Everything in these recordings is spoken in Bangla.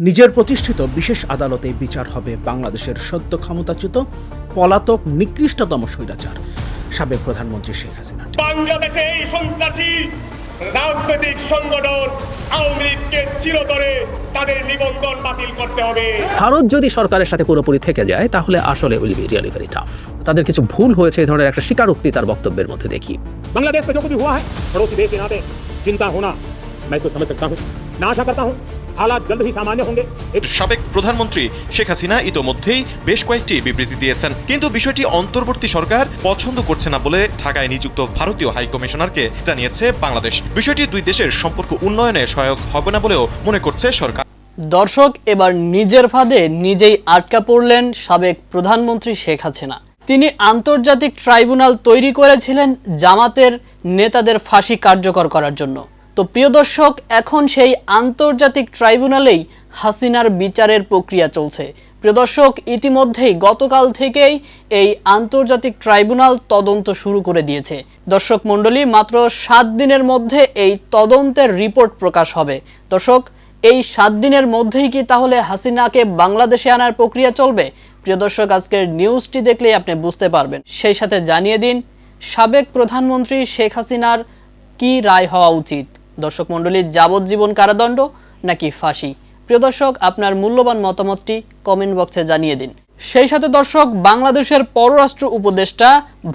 নিজের প্রতিষ্ঠিত বিশেষ আদালতে বিচার হবে বাংলাদেশের সদ্য ক্ষমতাচ্যুত পলাতক নিকৃষ্টতম স্বৈরাচার সাবেক প্রধানমন্ত্রী শেখ হাসিনা বাংলাদেশে এই সন্ত্রাসী রাজনৈতিক সংগঠন আওয়ামী লীগকে চিরতরে তাদের নিবন্ধন বাতিল করতে হবে ভারত যদি সরকারের সাথে পুরোপুরি থেকে যায় তাহলে আসলে will be really very tough তাদের কিছু ভুল হয়েছে এই ধরনের একটা স্বীকারোক্তি তার বক্তব্যের মধ্যে দেখি बांग्लादेश में जो कुछ भी हुआ है पड़ोसी देश के नाते चिंता होना मैं इसको समझ सकता हूँ मैं आशा करता हूँ हालात जल्द ही सामान्य होंगे एक সাবেক প্রধানমন্ত্রী শেখ হাসিনা ইতোমধ্যেই বেশ কয়েকটি বিবৃতি দিয়েছেন কিন্তু বিষয়টি অন্তর্বর্তী সরকার পছন্দ করছে না বলে ঢাকায় নিযুক্ত ভারতীয় হাই কমিশনারকে জানিয়েছে বাংলাদেশ বিষয়টি দুই দেশের সম্পর্ক উন্নয়নে সহায়ক হবে না বলেও মনে করছে সরকার দর্শক এবার নিজের ফাঁদে নিজেই আটকা পড়লেন সাবেক প্রধানমন্ত্রী শেখ হাসিনা তিনি আন্তর্জাতিক ট্রাইব্যুনাল তৈরি করেছিলেন জামাতের নেতাদের ফাঁসি কার্যকর করার জন্য তো প্রিয় দর্শক, এখন সেই আন্তর্জাতিক ট্রাইব্যুনালেই হাসিনার বিচারের প্রক্রিয়া চলছে। প্রিয় দর্শক, ইতিমধ্যেই গতকাল থেকেই এই আন্তর্জাতিক ট্রাইব্যুনাল তদন্ত শুরু করে দিয়েছে। দর্শক মণ্ডলী, মাত্র সাত দিনের মধ্যে এই তদন্তের রিপোর্ট প্রকাশ হবে। দর্শক, এই সাত দিনের মধ্যেই কি তাহলে হাসিনাকে বাংলাদেশে আনার প্রক্রিয়া চলবে? প্রিয় দর্শক, আজকের নিউজটি দেখলেই আপনি বুঝতে পারবেন। সেই সাথে জানিয়ে দিন, সাবেক প্রধানমন্ত্রী শেখ হাসিনার কি রায় হওয়া উচিত? দর্শক মণ্ডলীর যাবজ্জীবন কারাদণ্ড নাকি ফাঁসি? প্রিয় দর্শক, আপনার মূল্যবান মতামতটি কমেন্ট বক্সে জানিয়ে দিন। সেই সাথে দর্শক, বাংলাদেশের পররাষ্ট্র উপদেষ্টা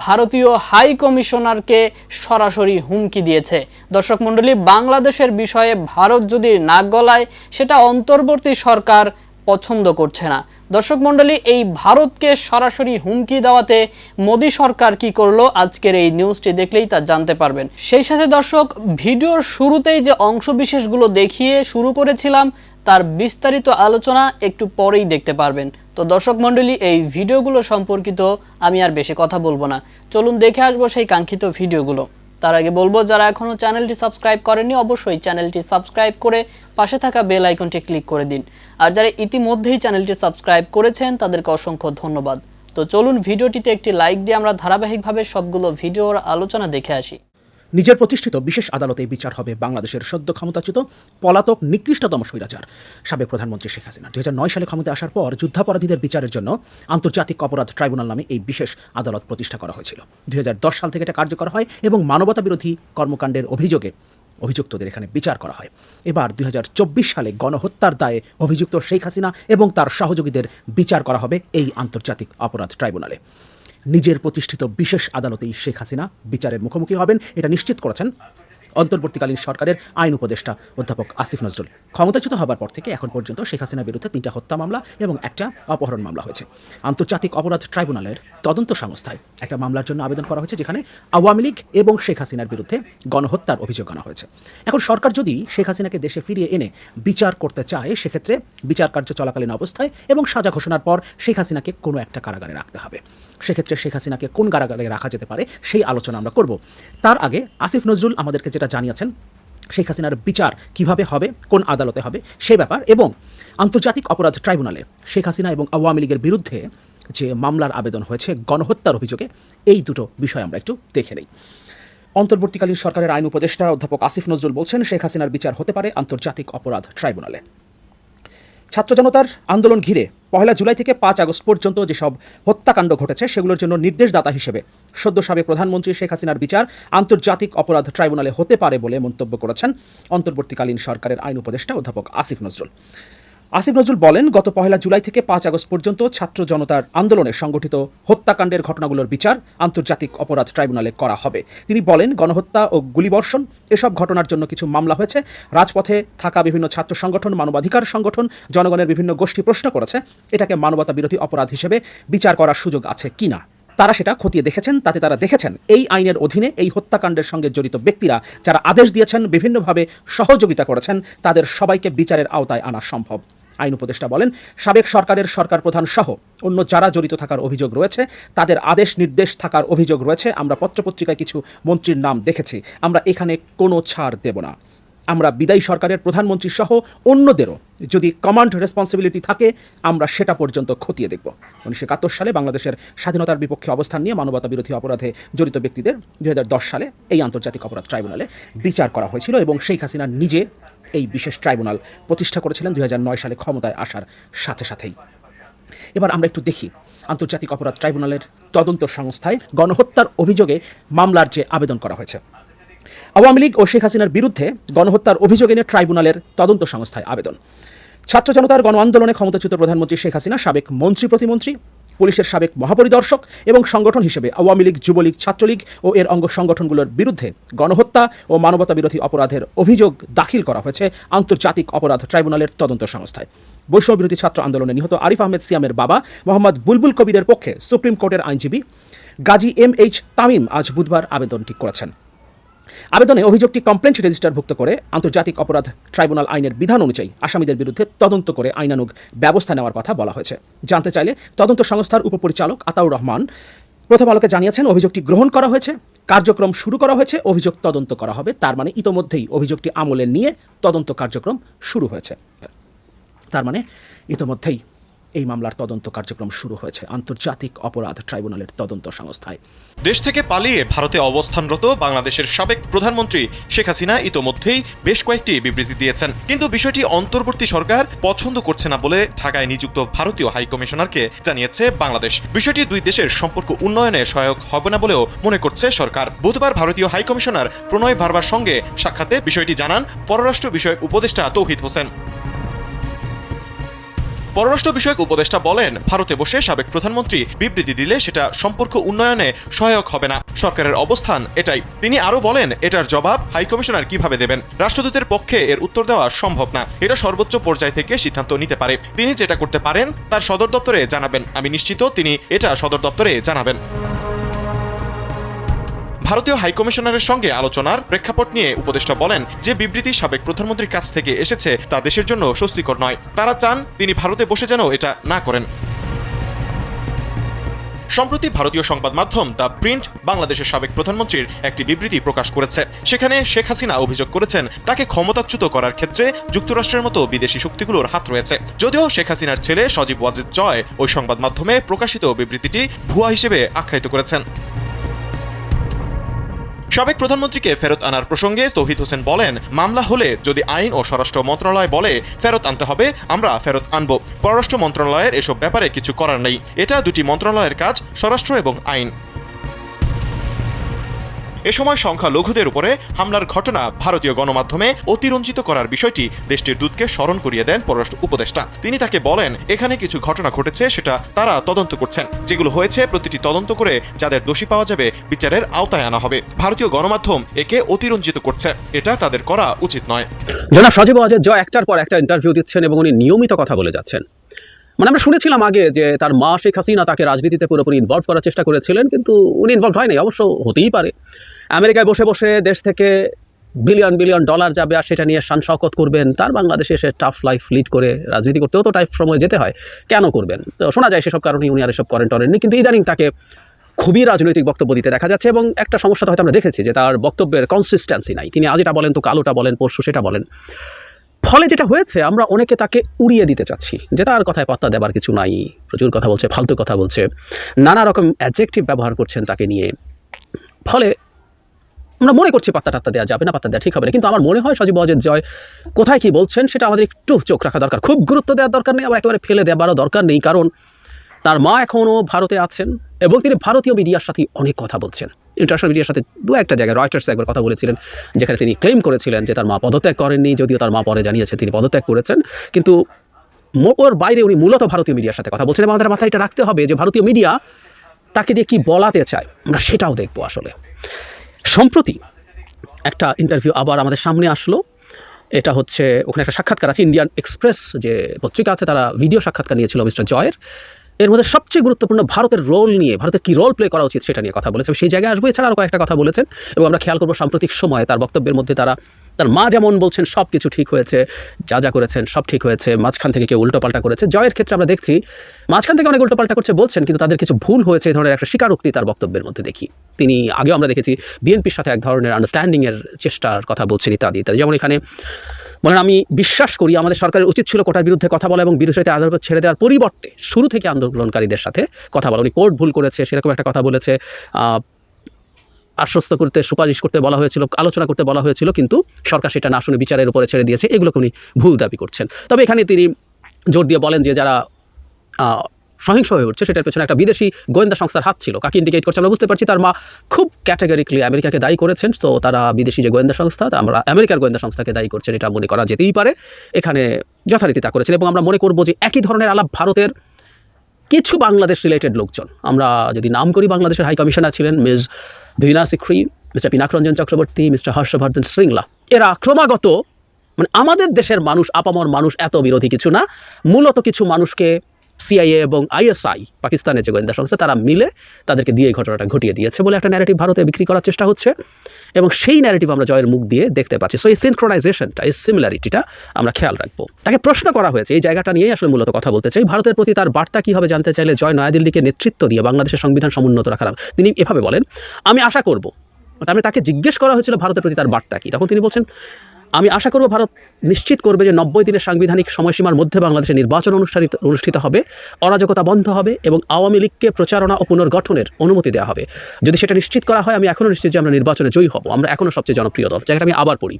ভারতীয় হাই কমিশনারকে সরাসরি হুমকি দিয়েছে। দর্শক মণ্ডলী, বাংলাদেশের বিষয়ে ভারত যদি নাক গলায়, সেটা অন্তর্বর্তী সরকার পছন্দ করছে না। দর্শক মণ্ডলী, এই ভারতকে সরাসরি হুমকি দেওয়াতে মোদী সরকার কি করল? আজকের এই নিউজটি দেখলেই তা জানতে পারবেন। সেই সাথে দর্শক, ভিডিওর শুরুতেই যে অংশবিশেষগুলো দেখিয়ে শুরু করেছিলাম, তার বিস্তারিত আলোচনা একটু পরেই দেখতে পারবেন। তো দর্শক মণ্ডলী, এই ভিডিওগুলো সম্পর্কিত আমি আর বেশি কথা বলব না। চলুন দেখে আসব সেই কাঙ্ক্ষিত ভিডিওগুলো। তার আগে বলব, যারা এখনও চ্যানেলটি সাবস্ক্রাইব করেনি অবশ্যই চ্যানেলটি সাবস্ক্রাইব করে পাশে থাকা বেল আইকনটি ক্লিক করে দিন। আর যারা ইতিমধ্যেই চ্যানেলটি সাবস্ক্রাইব করেছেন, তাদেরকে অসংখ্য ধন্যবাদ। তো চলুন, ভিডিওটিতে একটি লাইক দিয়ে আমরা ধারাবাহিকভাবে সবগুলো ভিডিওর আলোচনা দেখে আসি। নিজের প্রতিষ্ঠিত বিশেষ আদালতে বিচার হবে বাংলাদেশের সদ্য ক্ষমতাচ্যুত পলাতক নিকৃষ্টতম স্বৈরাচার, সাবেক প্রধানমন্ত্রী শেখ হাসিনা। দুই হাজার নয় সালে ক্ষমতা আসার পর যুদ্ধাপরাধীদের বিচারের জন্য আন্তর্জাতিক অপরাধ ট্রাইব্যুনাল নামে এই বিশেষ আদালত প্রতিষ্ঠা করা হয়েছিল। দুই হাজার দশ সাল থেকে এটা কার্যকর হয় এবং মানবতা বিরোধী কর্মকাণ্ডের অভিযোগে অভিযুক্তদের এখানে বিচার করা হয়। এবার দুই হাজার চব্বিশ সালে গণহত্যার দায়ে অভিযুক্ত শেখ হাসিনা এবং তার সহযোগীদের বিচার করা হবে এই আন্তর্জাতিক অপরাধ ট্রাইব্যুনালে। নিজের প্রতিষ্ঠিত বিশেষ আদালতেই শেখ হাসিনা বিচারের মুখোমুখি হবেন এটা নিশ্চিত করেছেন অন্তর্বর্তীকালীন সরকারের আইন উপদেষ্টা অধ্যাপক আসিফ নজরুল। ক্ষমতাচ্যুত হবার পর থেকে এখন পর্যন্ত শেখ হাসিনার বিরুদ্ধে তিনটা হত্যা মামলা এবং একটা অপহরণ মামলা হয়েছে। আন্তর্জাতিক অপরাধ ট্রাইব্যুনালের তদন্ত সংস্থায় একটা মামলার জন্য আবেদন করা হয়েছে, যেখানে আওয়ামী লীগ এবং শেখ হাসিনার বিরুদ্ধে গণহত্যার অভিযোগ আনা হয়েছে। এখন সরকার যদি শেখ হাসিনাকে দেশে ফিরিয়ে এনে বিচার করতে চায়, সেক্ষেত্রে বিচার কার্য চলাকালীন অবস্থায় এবং সাজা ঘোষণার পর শেখ হাসিনাকে কোনো একটা কারাগারে রাখতে হবে। সেক্ষেত্রে শেখ হাসিনাকে কোন কারাগারে রাখা যেতে পারে, সেই আলোচনা আমরা করব। তার আগে আসিফ নজরুল আমাদেরকে যেটা জানিয়েছেন, শেখ হাসিনার বিচার কীভাবে হবে, কোন আদালতে হবে, সে ব্যাপার এবং আন্তর্জাতিক অপরাধ ট্রাইব্যুনালে শেখ হাসিনা এবং আওয়ামী লীগের বিরুদ্ধে যে মামলার আবেদন হয়েছে, গণহত্যার অভিযোগে এই দুটো বিষয় আমরা একটু দেখে নেই। অন্তর্বর্তীকালীন সরকারের আইন উপদেষ্টা অধ্যাপক আসিফ নজরুল বলছেন, শেখ হাসিনার বিচার হতে পারে আন্তর্জাতিক অপরাধ ট্রাইব্যুনালে। ছাত্র জনতার আন্দোলন ঘিরে পহেলা জুলাই থেকে পাঁচ আগস্ট পর্যন্ত যেসব হত্যাকাণ্ড ঘটেছে, সেগুলোর জন্য নির্দেশদাতা হিসেবে সদ্য সাবেক প্রধানমন্ত্রী শেখ হাসিনার বিচার আন্তর্জাতিক অপরাধ ট্রাইব্যুনালে হতে পারে বলে মন্তব্য করেছেন অন্তর্বর্তীকালীন সরকারের আইন উপদেষ্টা অধ্যাপক আসিফ নজরুল। আসিফ নজরুল বলেন, গত পহেলা জুলাই থেকে পাঁচ আগস্ট পর্যন্ত ছাত্র জনতার আন্দোলনে সংগঠিত হত্যাকাণ্ডের ঘটনাগুলোর বিচার আন্তর্জাতিক অপরাধ ট্রাইব্যুনালে করা হবে। তিনি বলেন, গণহত্যা ও গুলিবর্ষণ, এসব ঘটনার জন্য কিছু মামলা হয়েছে। রাজপথে থাকা বিভিন্ন ছাত্র সংগঠন, মানবাধিকার সংগঠন, জনগণের বিভিন্ন গোষ্ঠী প্রশ্ন করেছে, এটাকে মানবতা বিরোধী অপরাধ হিসেবে বিচার করার সুযোগ আছে কিনা তারা সেটা খতিয়ে দেখেছেন, তাতে তারা দেখেছেন, এই আইনের অধীনে এই হত্যাকাণ্ডের সঙ্গে জড়িত ব্যক্তিরা যারা আদেশ দিয়েছেন, বিভিন্নভাবে সহযোগিতা করেছেন, তাদের সবাইকে বিচারের আওতায় আনা সম্ভব। আইন উপদেষ্টা বলেন, সাবেক সরকারের সরকার প্রধান সহ অন্য যারা জড়িত থাকার অভিযোগ রয়েছে, তাদের আদেশ নির্দেশ থাকার অভিযোগ রয়েছে। আমরা পত্রপত্রিকায় কিছু মন্ত্রীর নাম দেখেছি। আমরা এখানে কোনো ছাড় দেব না। আমরা বিদায়ী সরকারের প্রধানমন্ত্রী সহ অন্যদেরও যদি কমান্ড রেসপন্সিবিলিটি থাকে, আমরা সেটা পর্যন্ত খতিয়ে দেখব। উনিশশো একাত্তর সালে বাংলাদেশের স্বাধীনতার বিপক্ষে অবস্থান নিয়ে মানবতা বিরোধী অপরাধে জড়িত ব্যক্তিদের দুই হাজার দশ সালে এই আন্তর্জাতিক অপরাধ ট্রাইব্যুনালে বিচার করা হয়েছিল এবং শেখ হাসিনা নিজে এই বিশেষ ট্রাইব্যুনাল প্রতিষ্ঠা করেছিলেন দুই হাজার নয় সালে ক্ষমতায় আসার সাথে সাথেই। এবার আমরা একটু দেখি আন্তর্জাতিক অপরাধ ট্রাইব্যুনালের তদন্ত সংস্থায় গণহত্যার অভিযোগে মামলার যে আবেদন করা হয়েছে। আওয়ামী লীগ ও শেখ হাসিনার বিরুদ্ধে গণহত্যার অভিযোগ এনে ট্রাইব্যুনালের তদন্ত সংস্থায় আবেদন। ছাত্র জনতার গণ আন্দোলনে ক্ষমতাচ্যুত প্রধানমন্ত্রী শেখ হাসিনা, সাবেক মন্ত্রী প্রতিমন্ত্রী পুলিশের সাবেক মহাপরিদর্শক এবং সংগঠন হিসেবে আওয়ামী লীগ, যুবলীগ, ছাত্রলীগ ও এর অঙ্গ সংগঠনগুলোর বিরুদ্ধে গণহত্যা ও মানবতা বিরোধী অপরাধের অভিযোগ দাখিল করা হয়েছে আন্তর্জাতিক অপরাধ ট্রাইব্যুনালের তদন্ত সংস্থায়। বৈষম্য বিরোধী ছাত্র আন্দোলনে নিহত আরিফ আহমেদ সিয়ামের বাবা মোহাম্মদ বুলবুল কবিরের পক্ষে সুপ্রিম কোর্টের আইনজীবী গাজী এম এইচ তামিম আজ বুধবার আবেদনটি করেছেন। আবেদনে অভিযোগটি কমপ্লেন্ট রেজিস্টারভুক্ত করে আন্তর্জাতিক অপরাধ ট্রাইব্যুনাল আইনের বিধান অনুযায়ী আসামিদের বিরুদ্ধে তদন্ত করে আইনানুগ ব্যবস্থা নেওয়ার কথা বলা হয়েছে। জানতে চাইলে তদন্ত সংস্থার উপপরিচালক আতাউর রহমান প্রথম আলোকে জানিয়েছেন, অভিযোগটি গ্রহণ করা হয়েছে, কার্যক্রম শুরু করা হয়েছে, অভিযোগ তদন্ত করা হবে, তার মানে ইতোমধ্যেই অভিযোগটি আমলে নিয়ে তদন্ত কার্যক্রম শুরু হয়েছে। তার মানে ইতোমধ্যেই এই মামলার তদন্ত কার্যক্রম শুরু হয়েছে আন্তর্জাতিক অপরাধ ট্রাইব্যুনালের তদন্ত সংস্থায়। দেশ থেকে পালিয়ে ভারতে অবস্থানরত বাংলাদেশের সাবেক প্রধানমন্ত্রী শেখ হাসিনা ইতোমধ্যেই বেশ কয়েকটি বিবৃতি দিয়েছেন। কিন্তু বিষয়টি অন্তর্বর্তী সরকার পছন্দ করছে না বলে ঢাকায় নিযুক্ত ভারতীয় হাই কমিশনারকে জানিয়েছে বাংলাদেশ। বিষয়টি দুই দেশের সম্পর্ক উন্নয়নে সহায়ক হবে না বলেও মনে করছে সরকার। বুধবার ভারতীয় হাই কমিশনার প্রণয় ভার্বার সঙ্গে সাক্ষাতে বিষয়টি জানান পররাষ্ট্র বিষয়ক উপদেষ্টা তৌহিদ হোসেন। পররাষ্ট্র বিষয়ক উপদেষ্টা বলেন, ভারতে বসে সাবেক প্রধানমন্ত্রী বিবৃতি দিলে সেটা সম্পর্ক উন্নয়নে সহায়ক হবে না। সরকারের অবস্থান এটাই। তিনি আরও বলেন, এটার জবাব হাইকমিশনার কীভাবে দেবেন? রাষ্ট্রদূতের পক্ষে এর উত্তর দেওয়া সম্ভব না। এটা সর্বোচ্চ পর্যায় থেকে সিদ্ধান্ত নিতে পারে। তিনি যেটা করতে পারেন, তার সদর দপ্তরে জানাবেন। আমি নিশ্চিত তিনি এটা সদর দপ্তরে জানাবেন। ভারতীয় হাইকমিশনারের সঙ্গে আলোচনার প্রেক্ষাপট নিয়ে উপদেষ্টা বলেন, যে বিবৃতি সাবেক প্রধানমন্ত্রীর কাছ থেকে এসেছে তা দেশের জন্য স্বস্তিকর নয়। তারা চান তিনি ভারতে বসে যেন এটা না করেন। সম্প্রতি ভারতীয় সংবাদ মাধ্যম দ্য প্রিন্ট বাংলাদেশের সাবেক প্রধানমন্ত্রীর একটি বিবৃতি প্রকাশ করেছে। সেখানে শেখ হাসিনা অভিযোগ করেছেন, তাকে ক্ষমতাচ্যুত করার ক্ষেত্রে যুক্তরাষ্ট্রের মতো বিদেশি শক্তিগুলোর হাত রয়েছে। যদিও শেখ হাসিনার ছেলে সজীব ওয়াজেদ জয় ওই সংবাদ মাধ্যমে প্রকাশিত বিবৃতিটি ভুয়া হিসেবে আখ্যায়িত করেছেন। সাবেক প্রধানমন্ত্রীকে ফেরত আনার প্রসঙ্গে তৌহিদ হোসেন বলেন, মামলা হলে যদি আইন ও স্বরাষ্ট্র মন্ত্রণালয় বলে ফেরত আনতে হবে, আমরা ফেরত আনব। পররাষ্ট্র মন্ত্রণালয়ের এসব ব্যাপারে কিছু করার নেই। এটা দুটি মন্ত্রণালয়ের কাজ, স্বরাষ্ট্র এবং আইন। এ সময় সংখ্যালঘুদের উপরে হামলার ঘটনা ভারতীয় গণমাধ্যমে অতিরঞ্জিত করার বিষয়টি দেশটির দূতকে স্মরণ করিয়ে দেন পররাষ্ট্র উপদেষ্টা। তিনি তাকে বলেন, এখানে কিছু ঘটনা ঘটেছে, সেটা তারা তদন্ত করছেন। যেগুলো হয়েছে, প্রতিটি তদন্ত করে যাদের দোষী পাওয়া যাবে, বিচারের আওতায় আনা হবে। ভারতীয় গণমাধ্যম একে অতিরঞ্জিত করছে। এটা তাদের করা উচিত নয়। জনাব সজীব ওয়াজেদ জয় একটার পর একটা ইন্টারভিউ দিচ্ছেন এবং উনি নিয়মিত কথা বলে যাচ্ছেন। মানে আমরা শুনেছিলাম আগে যে তার মা শেখ হাসিনা তাকে রাজনীতিতে পুরোপুরি ইনভলভ করার চেষ্টা করেছিলেন, কিন্তু উনি ইনভলভ হয়নি। অবশ্য হতেই পারে। আমেরিকায় বসে বসে দেশ থেকে বিলিয়ন বিলিয়ন ডলার যাবে আর সেটা নিয়ে শান শকত করবেন, তার বাংলাদেশে এসে টাফ লাইফ লিড করে রাজনীতি করতেও তো টাইফ সময় যেতে হয়, কেন করবেন? তো শোনা যায় সেসব কারণে উনি আর এসব করেন টরেননি, কিন্তু ইদানিং তাকে খুবই রাজনৈতিক বক্তব্য দিতে দেখা যাচ্ছে এবং একটা সমস্যা তো হয়তো আমরা দেখেছি যে তার বক্তব্যের কনসিস্টেন্সি নাই। তিনি আজ এটা বলেন তো কালোটা বলেন, পরশু সেটা বলেন। ফলে যেটা হয়েছে, আমরা অনেকে তাকে উড়িয়ে দিতে চাচ্ছি যে তার কথায় পাত্তা দেবার কিছু নাই, প্রচুর কথা বলছে, ফালতু কথা বলছে, নানা রকম অ্যাডজেক্টিভ ব্যবহার করছেন তাকে নিয়ে। ফলে আমরা মনে করছি পাত্তা টাত্তা দেওয়া যাবে না, পাত্তা দেওয়া ঠিক হবে না। কিন্তু আমার মনে হয় সজীব অজের জয় কোথায় কি বলছেন সেটা আমাদের একটু চোখ রাখা দরকার। খুব গুরুত্ব দেওয়ার দরকার নেই, আবার একেবারে ফেলে দেওয়ারও দরকার নেই, কারণ তার মা এখনও ভারতে আছেন এবং তিনি ভারতীয় মিডিয়ার সাথে অনেক কথা বলছেন। ইন্টারন্যাশনাল মিডিয়ার সাথে দু একটা জায়গায় রয়টার্স একবার কথা বলেছিলেন, যেখানে তিনি ক্লেম করেছিলেন যে তার মা পদত্যাগ করেননি, যদিও তার মা পরে জানিয়েছে তিনি পদত্যাগ করেছেন। কিন্তু ওর বাইরে উনি মূলত ভারতীয় মিডিয়ার সাথে কথা বলছেন এবং আমাদের মাথায় এটা রাখতে হবে যে ভারতীয় মিডিয়া তাকে দিয়ে কী বলাতে চায়, আমরা সেটাও দেখব আসলে। সম্প্রতি একটা ইন্টারভিউ আবার আমাদের সামনে আসলো। এটা হচ্ছে, ওখানে একটা সাক্ষাৎকার আছে ইন্ডিয়ান এক্সপ্রেস যে পত্রিকা আছে, তারা ভিডিও সাক্ষাৎকার নিয়েছিল মিস্টার জয়ের এর মধ্যে সবচেয়ে গুরুত্বপূর্ণ ভারতের রোল নিয়ে ভারতের কী রোল প্লে করা উচিত সেটা নিয়ে কথা বলেছে। সেই জায়গায় আসব, এছাড়া আরও কয়েকটা কথা বলেছেন। এবং আমরা খেয়াল করব, সাম্প্রতিক সময়ে তার বক্তব্যের মধ্যে তারা তার মা যেমন বলছেন সব কিছু ঠিক হয়েছে, যা যা করেছেন সব ঠিক হয়েছে, মাঝখান থেকে কেউ উল্টোপাল্টা করেছে। জয়ের ক্ষেত্রে আমরা দেখছি, মাঝখান থেকে অনেক উল্টোপাল্টা করছে বলছেন, কিন্তু তাদের কিছু ভুল হয়েছে এই ধরনের একটা স্বীকারোক্তি তার বক্তব্যের মধ্যে দেখি। তিনি আগেও আমরা দেখেছি, বিএনপির সাথে এক ধরনের আন্ডারস্ট্যান্ডিংয়ের চেষ্টার কথা বলছেন ইত্যাদি ইত্যাদি। যেমন এখানে বলেন, আমি বিশ্বাস করি আমাদের সরকারের উচিত ছিল কোটার বিরুদ্ধে কথা বলা এবং বিরোধীতে আদালত ছেড়ে দেওয়ার পরিবর্তে শুরু থেকে আন্দোলনকারীদের সাথে কথা বলা। উনি কোর্ট ভুল করেছে, সেরকম একটা কথা বলেছে। আশ্বস্ত করতে, সুপারিশ করতে বলা হয়েছিল, আলোচনা করতে বলা হয়েছিল, কিন্তু সরকার সেটা না শুনে বিচারের উপরে ছেড়ে দিয়েছে। এগুলোকে উনি ভুল দাবি করছেন। তবে এখানে তিনি জোর দিয়ে বলেন যে যারা সহিংস হয়ে উঠছে, সেটার পেছনে একটা বিদেশি গোয়েন্দা সংস্থার হাত ছিল। কাকে ইন্ডিকেট করছে আমরা বুঝতে পারছি, তার মা খুব ক্যাটাগরিকলি আমেরিকাকে দায়ী করেছেন। তো তারা বিদেশি যে গোয়েন্দা সংস্থা, তা আমরা আমেরিকার গোয়েন্দা সংস্থাকে দায়ী করছেন, এটা মনে করা যেতেই পারে। এখানে যথারীতি তা করেছেন এবং আমরা মনে করব যে একই ধরনের আলাপ ভারতের কিছু বাংলাদেশ রিলেটেড লোকজন। আমরা যদি নাম করি, বাংলাদেশের হাই কমিশনার ছিলেন miss Veena Sikri mister Pinakranjan Chakraborty, mister Harshvardhan Shringla. এরা ক্রমাগত মানে আমাদের দেশের মানুষ, আপামর মানুষ এত বিরোধী কিছু না। মূলত কিছু মানুষকে সিআইএ এবং আইএসআই পাকিস্তানের যে গোয়েন্দা সংস্থা, তারা মিলে তাদেরকে দিয়ে এই ঘটনাটা ঘটিয়ে দিয়েছে বলে একটা ন্যারেটিভ ভারতে বিক্রি করার চেষ্টা হচ্ছে। এবং সেই ন্যারেটিভ আমরা জয়ের মুখ দিয়ে দেখতে পাচ্ছি। সো এই সিনক্রোনাইজেশনটা এই সিমিলারিটিটা আমরা খেয়াল রাখব। তাকে প্রশ্ন করা হয়েছে, এই জায়গাটা নিয়েই আসলে মূলত কথা বলতে চাই। ভারতের প্রতি তার বার্তা কী হবে জানতে চাইলে জয় নয়াদিল্লিকে নেতৃত্ব দিয়ে বাংলাদেশের সংবিধান সমুন্নত রাখার তিনি এভাবে বলেন, আমি আশা করব। তারপরে তাকে জিজ্ঞেস করা হয়েছিল, ভারতের প্রতি তার বার্তা কী? তখন তিনি বলছেন আমি আশা করব ভারত নিশ্চিত করবে যে নব্বই দিনের সাংবিধানিক সময়সীমার মধ্যে বাংলাদেশে নির্বাচন অনুষ্ঠানিত, অনুষ্ঠিত হবে, অরাজকতা বন্ধ হবে এবং আওয়ামী লীগকে প্রচারণা ও পুনর্গঠনের অনুমতি দেওয়া হবে। যদি সেটা নিশ্চিত করা হয়, আমি এখনও নিশ্চিত যে আমরা নির্বাচনে জয়ী হব। আমরা এখনও সবচেয়ে জনপ্রিয় দল। জায়গাটা আমি আবার পড়ি।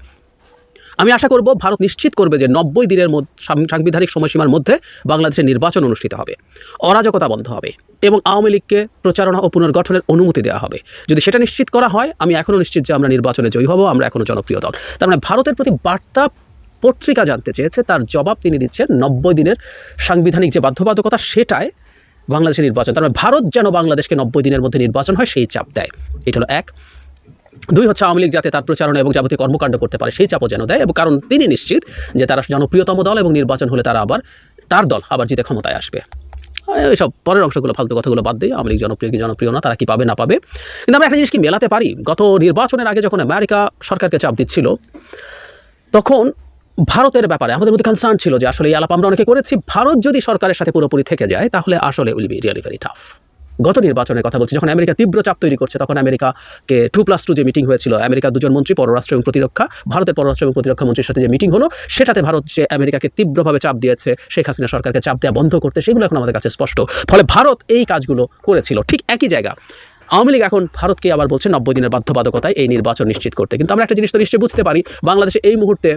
আমি আশা করব ভারত নিশ্চিত করবে যে নব্বই দিনের সাংবিধানিক সময়সীমার মধ্যে বাংলাদেশের নির্বাচন অনুষ্ঠিত হবে। অরাজকতা বন্ধ হবে এবং আওয়ামী লীগকে প্রচারণা ও পুনর্গঠনের অনুমতি দেওয়া হবে। যদি সেটা নিশ্চিত করা হয়, আমি এখনও নিশ্চিত যে আমরা নির্বাচনে জয়ী হব, আমরা এখনও জনপ্রিয় দল। তার মানে ভারতের প্রতি বার্তা পত্রিকা জানতে চেয়েছে, তার জবাব তিনি দিচ্ছেন নব্বই দিনের সাংবিধানিক যে বাধ্যবাধকতা সেটায় বাংলাদেশের নির্বাচন। তার মানে ভারত যেন বাংলাদেশকে নব্বই দিনের মধ্যে নির্বাচন হয়, সেই চাপ দেয়। এটা হলো এক। দুই হচ্ছে আওয়ামী লীগ যাতে তার প্রচারণা এবং যাবতীয় কর্মকাণ্ড করতে পারে, সেই চাপও যেন দেয় এবং কারণ তিনি নিশ্চিত যে তারা জনপ্রিয়তম দল এবং নির্বাচন হলে তারা আবার তার দল আবার জিতে ক্ষমতায় আসবে। এইসব পরের অংশগুলো, ফালতু কথাগুলো বাদ দিয়ে আওয়ামী লীগ জনপ্রিয় কি জনপ্রিয় না, তারা কি পাবে না পাবে? কিন্তু আমরা একটা জিনিস কি মেলাতে পারি? গত নির্বাচনের আগে যখন আমেরিকা সরকারকে চাপ দিচ্ছিল, তখন ভারতের ব্যাপারে আমাদের মধ্যে কনসার্ন ছিল যে আসলে এই আলাপ আমরা অনেকে করেছি, ভারত যদি সরকারের সাথে পুরোপুরি থেকে যায়, তাহলে আসলে will be really very tough গত নির্বাচনের কথা বলছি, যখন আমেরিকা তীব্র চাপ তৈরি করছে, তখন আমেরিকাকে টু প্লাস টু যে মিটিং হয়েছিল, আমেরিকা দুজন মন্ত্রী, পররাষ্ট্র এবং প্রতিরক্ষা, ভারতের পররাষ্ট্র এবং প্রতিরক্ষা মন্ত্রীর সাথে যে মিটিং হলো, সেটাতে ভারত যে আমেরিকাকে তীব্রভাবে চাপ দিয়েছে, শেখ হাসিনা সরকারকে চাপ দেওয়া বন্ধ করতে, সেগুলো এখন আমাদের কাছে স্পষ্ট। ফলে ভারত এই কাজগুলো করেছিল, ঠিক একই জায়গা। আওয়ামী লীগ এখন ভারতকে আবার বলছে নব্বই দিনের বাধ্যবাধকতায় এই নির্বাচন নিশ্চিত করতে। কিন্তু আমরা একটা জিনিস তো নিশ্চয়ই বুঝতে পারি, বাংলাদেশে এই মুহূর্তে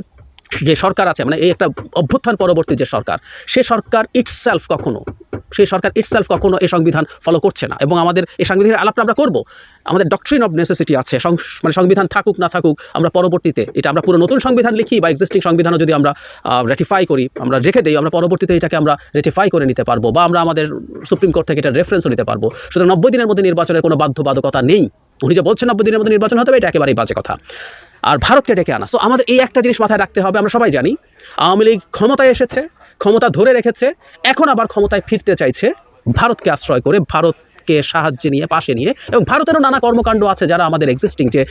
যে সরকার আছে মানে এই একটা অভ্যুত্থান পরবর্তী যে সরকার, সে সরকার ইটসেলফ কখনো সেই সরকার ইটসেলফ কখনো এই সংবিধান ফলো করছে না এবং আমাদের এই সংবিধানের আলাপটা আমরা করব। আমাদের ডক্ট্রিন অফ নেসেসিটি আছে মানে সংবিধান থাকুক না থাকুক, আমরা পরবর্তীতে এটা আমরা পুরো নতুন সংবিধান লিখি বা এক্সিস্টিং সংবিধানও যদি আমরা রেটিফাই করি, আমরা রেখে দিই, আমরা পরবর্তীতে এটাকে আমরা রেটিফাই করে নিতে পারব বা আমরা আমাদের সুপ্রিম কোর্ট থেকে এটা রেফারেন্সও নিতে পারব। সুতরাং নব্বই দিনের মধ্যে নির্বাচনের কোনো বাধ্যবাধকতা নেই। উনি যে বলছেন নব্বই দিনের মধ্যে নির্বাচন হতে হবে, এটা একেবারেই বাজে কথা। আর ভারতকে ডেকে আনা। সো আমাদের এই একটা জিনিস মাথায় রাখতে হবে, আমরা সবাই জানি। আওয়ামী লীগ ক্ষমতায় এসেছে, ক্ষমতা ধরে রেখেছে, এখন আবার ক্ষমতায় ফিরতে চাইছে, ভারতকে আশ্রয় করে, ভারতকে সাহায্যে নিয়ে, পাশে নিয়ে, এবং ভারতেরও নানা কর্মকাণ্ড আছে যারা আমাদের এক্সিস্টিং যে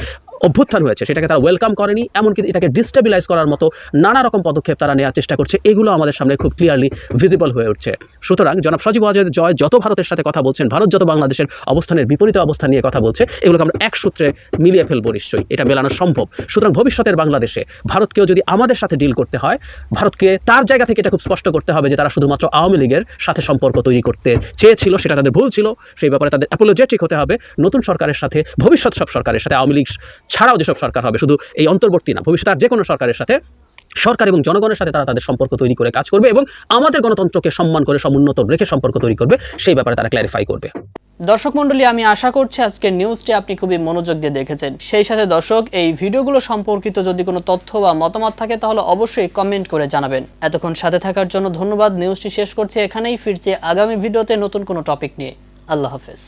অভ্যুত্থান হয়েছে, সেটাকে তারা ওয়েলকাম করেনি, এমনকি এটাকে ডিস্টেবিলাইজ করার মতো নানা রকম পদক্ষেপ তারা নেওয়ার চেষ্টা করছে, এগুলো আমাদের সামনে খুব ক্লিয়ারলি ভিজিবল হয়ে উঠছে। সুতরাং জনাব সজীব ওয়াজেদ জয়, যত ভারতের সাথে কথা বলছেন, ভারত যত বাংলাদেশের অবস্থানের বিপরীত অবস্থান নিয়ে কথা বলছে, এগুলোকে আমরা এক সূত্রে মিলিয়ে ফেলব নিশ্চয়ই, এটা মেলানো সম্ভব। সুতরাং ভবিষ্যতের বাংলাদেশে ভারতকেও যদি আমাদের সাথে ডিল করতে হয়, ভারতকে তার জায়গা থেকে এটা খুব স্পষ্ট করতে হবে যে তারা শুধুমাত্র আওয়ামী লীগের সাথে সম্পর্ক তৈরি করতে চেয়েছিল, সেটা তাদের ভুল ছিল, সেই ব্যাপারে তাদের অ্যাপোলোজেটিক হতে হবে। নতুন সরকারের সাথে, ভবিষ্যৎ সব সরকারের সাথে, আওয়ামী লীগ ছাড়াও যেসব সরকার হবে, শুধু এই অন্তর্বর্তী না ভবিষ্যৎ আর যে কোনো সরকারের সাথে, সরকার এবং জনগণের সাথে তারা তাদের সম্পর্ক তৈরি করে কাজ করবে এবং আমাদের গণতন্ত্রকে সম্মান করে, সমুন্নত রেখে সম্পর্ক তৈরি করবে, সেই ব্যাপারে তারা ক্ল্যারিফাই করবে। দর্শক মণ্ডলী, আমি আশা করছি আজকের নিউজটি আপনি খুবই মনোযোগ দিয়ে দেখেছেন। সেই সাথে দর্শক, এই ভিডিওগুলো সম্পর্কিত যদি কোনো তথ্য বা মতামত থাকে, তাহলে অবশ্যই কমেন্ট করে জানাবেন। এতক্ষণ সাথে থাকার জন্য ধন্যবাদ। নিউজটি শেষ করছি এখানেই, ফিরছে আগামী ভিডিওতে নতুন কোনো টপিক নিয়ে। আল্লাহ হাফেজ।